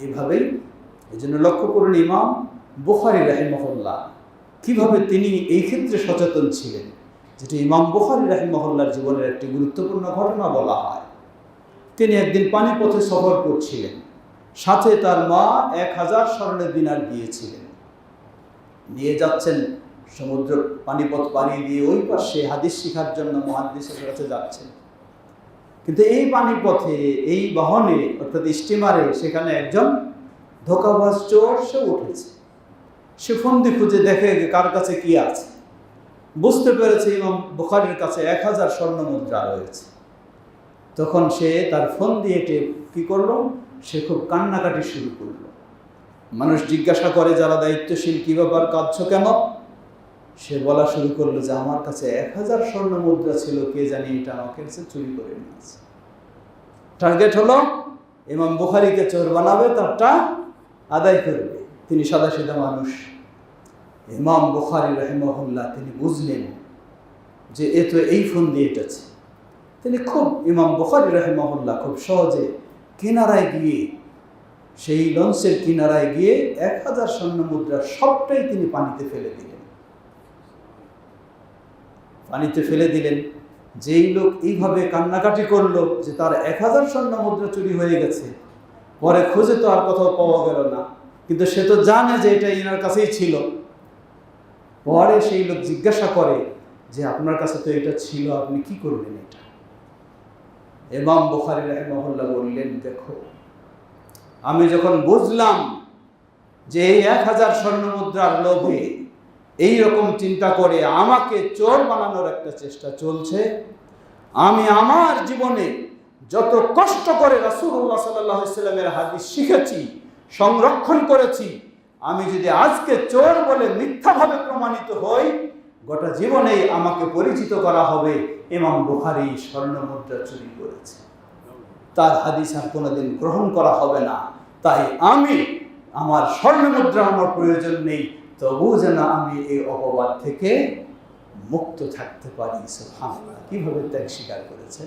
এইভাবেই এই জন্য লক্ষ্য করুন ইমাম বুখারি রাহিমহল্লা কীভাবে তিনি এই ক্ষেত্রে সচেতন ছিলেন? যেটি ইমাম বুখারি রাহিমহল্লার জীবনের একটি গুরুত্বপূর্ণ ঘটনা বলা হয়। তিনি একদিন পানিপথে সফর করছিলেন। সাথে তার মা এক হাজার স্বর্ণের দিনার দিয়েছিলেন নিয়ে যাচ্ছেন সমুদ্র পানিপথ পাড়ি দিয়ে ওই পাশে হাদিস শিখার জন্য মহাদিসের কাছে যাচ্ছেন। কিন্তু এই পানিপথে, এই বাহনে, অর্থাৎ স্টিমারে সেখানে একজন ধোকাবাজ চোর, সে উঠেছে। সে ফন্দি খুঁজে দেখে কার কাছে কি আছে। বুঝতে পেরেছে ইমাম বুখারির কাছে এক হাজার স্বর্ণ মুদ্রা রয়েছে। তখন সে তার ফোন দিয়ে কি করল? সে খুব কান্নাকাটি শুরু করল। মানুষ জিজ্ঞাসা করে, যারা দায়িত্বশীল, কী ব্যাপার? কাঁদছ কেন? সে বলা শুরু করল যে, আমার কাছে এক হাজার স্বর্ণ মুদ্রা ছিল, কে জানি এটা আমাকে চুরি করে নিয়েছে? টার্গেট হলো, ইমাম বুখারিকে চোর বানাবে, তারটা আদায় করবে। তিনি সাদা সিধা মানুষ। ইমাম বুখারি রহমহুল্লাহ, তিনি বুঝলেন যে, এ তো এই ফোন দিয়ে এটেছে তিনি খুব, ইমাম বুখারি রহমহুল্লাহ খুব সহজে কিনারায় গিয়ে, সেই লঞ্চের কিনারায় গিয়ে এক হাজার স্বর্ণ মুদ্রা সবটাই তিনি পানিতে ফেলে দিলেন। পানিতে ফেলে দিলেন। যেই লোক এইভাবে কান্নাকাটি করল যে তার এক হাজার স্বর্ণ মুদ্রা চুরি হয়ে গেছে। পরে খুঁজে তো আর কোথাও পাওয়া গেল না। কিন্তু সে তো জানে যে এটা ইনার কাছেই ছিল। পরে সেই লোক জিজ্ঞাসা করে যে, আপনার কাছে তো এটা ছিল, আপনি কি করবেন এটা? এমাম বুখারি রহমহল্লা বললেন, দেখো, আমি যখন বুঝলাম যে এই এক হাজার স্বর্ণ মুদ্রার লোভে এই রকম চিন্তা করে আমাকে চোর বানানোর একটা চেষ্টা চলছে। আমি আমার জীবনে যত কষ্ট করে রাসুল্লাহ সাল্লামের হাদিস শিখেছি, সংরক্ষণ করেছি, আমি যদি আজকে চোর বলে মিথ্যাভাবে প্রমাণিত হই, গোটা জীবনেই আমাকে পরিচিত করা হবে ইমাম বুখারি স্বর্ণ মুদ্রা চুরি করেছে। তার হাদিস আর কোনোদিন গ্রহণ করা হবে না। তাই আমি আমার স্বর্ণ মুদ্রা আমার প্রয়োজন নেই। তবু যেন আমি এই অপবাদ থেকে মুক্ত থাকতে পারি কীভাবে ত্যাগ স্বীকার করেছে?